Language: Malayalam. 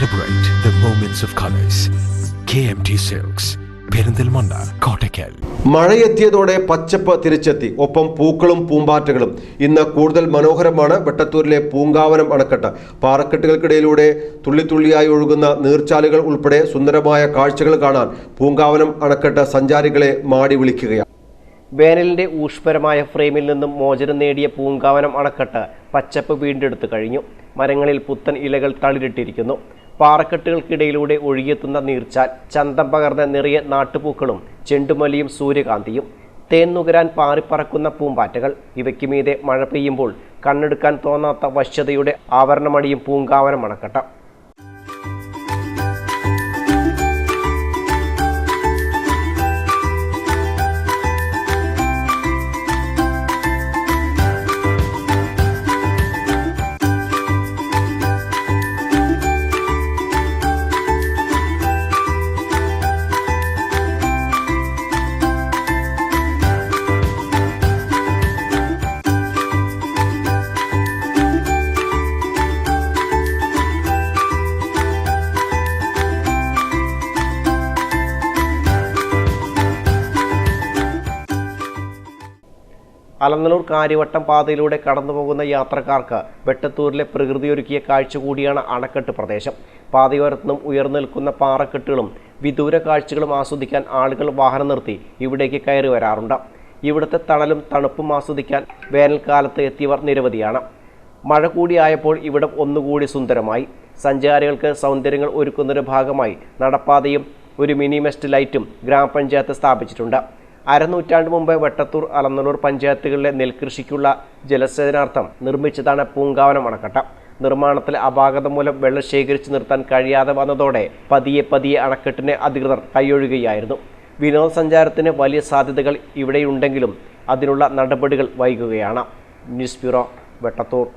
Celebrate the moments of colors. KMT Silks, Perinthalmanna Kottakkal മഴയെത്തിയതോടെ പച്ചപ്പ് തിരിച്ചെത്തി. ഒപ്പം പൂക്കളും പൂമ്പാറ്റകളും. ഇന്ന് കൂടുതൽ മനോഹരമാണ് വെട്ടത്തൂരിലെ പൂങ്കാവനം അണക്കെട്ട്. പാറക്കെട്ടുകൾക്കിടയിലൂടെ തുള്ളിത്തുള്ളിയായി ഒഴുകുന്ന നീർച്ചാലുകൾ ഉൾപ്പെടെ സുന്ദരമായ കാഴ്ചകൾ കാണാൻ പൂങ്കാവനം അണക്കെട്ട് സഞ്ചാരികളെ മാടി വിളിക്കുകയാണ്. വേനലിന്റെ ഊഷ്പരമായ ഫ്രെയിമിൽ നിന്നും മോചനം നേടിയ പൂങ്കാവനം അണക്കെട്ട് പച്ചപ്പ് വീണ്ടെടുത്തു കഴിഞ്ഞു. മരങ്ങളിൽ പുത്തൻ ഇലകൾ തളിരിട്ടിരിക്കുന്നു. പാറക്കെട്ടുകൾക്കിടയിലൂടെ ഒഴുകിയെത്തുന്ന നീർച്ചാൽ ചന്തം പകർന്ന നിറയെ നാട്ടുപൂക്കളും ചെണ്ടുമല്ലിയും സൂര്യകാന്തിയും. തേൻ നുകരാൻ പാറിപ്പറക്കുന്ന പൂമ്പാറ്റകൾ. ഇവയ്ക്ക് മീതെ മഴ പെയ്യുമ്പോൾ കണ്ണെടുക്കാൻ തോന്നാത്ത വശ്യതയുടെ ആവരണമണിയും പൂങ്കാവനം അണക്കെട്ട അലനല്ലൂർ കാര്യവട്ടം പാതയിലൂടെ കടന്നു പോകുന്ന യാത്രക്കാർക്ക് വെട്ടത്തൂരിലെ പ്രകൃതിയൊരുക്കിയ കാഴ്ച കൂടിയാണ് അണക്കെട്ട് പ്രദേശം. പാതയോരത്തു നിന്നും ഉയർന്നു നിൽക്കുന്ന പാറക്കെട്ടുകളും വിദൂര കാഴ്ചകളും ആസ്വദിക്കാൻ ആളുകൾ വാഹനം നിർത്തി ഇവിടേക്ക് കയറി വരാറുണ്ട്. ഇവിടുത്തെ തണലും തണുപ്പും ആസ്വദിക്കാൻ വേനൽക്കാലത്ത് എത്തിയവർ നിരവധിയാണ്. മഴ കൂടിയായപ്പോൾ ഇവിടം ഒന്നുകൂടി സുന്ദരമായി. സഞ്ചാരികൾക്ക് സൗന്ദര്യങ്ങൾ ഒരുക്കുന്നതിന് ഭാഗമായി നടപ്പാതയും ഒരു മിനി മെസ്റ്റ് ലൈറ്റും ഗ്രാമപഞ്ചായത്ത് സ്ഥാപിച്ചിട്ടുണ്ട്. അരനൂറ്റാണ്ട് മുമ്പ് വെട്ടത്തൂർ അലനല്ലൂർ പഞ്ചായത്തുകളിലെ നെൽകൃഷിക്കുള്ള ജലസേചനാർത്ഥം നിർമ്മിച്ചതാണ് പൂങ്കാവനം അണക്കെട്ട. നിർമ്മാണത്തിൽ അപാകത മൂലം വെള്ളം ശേഖരിച്ചു നിർത്താൻ കഴിയാതെ വന്നതോടെ പതിയെ പതിയെ അണക്കെട്ടിനെ അധികൃതർ കൈയൊഴുകയായിരുന്നു. വിനോദസഞ്ചാരത്തിന് വലിയ സാധ്യതകൾ ഇവിടെയുണ്ടെങ്കിലും അതിനുള്ള നടപടികൾ വൈകുകയാണ്. News bureau Vettathur.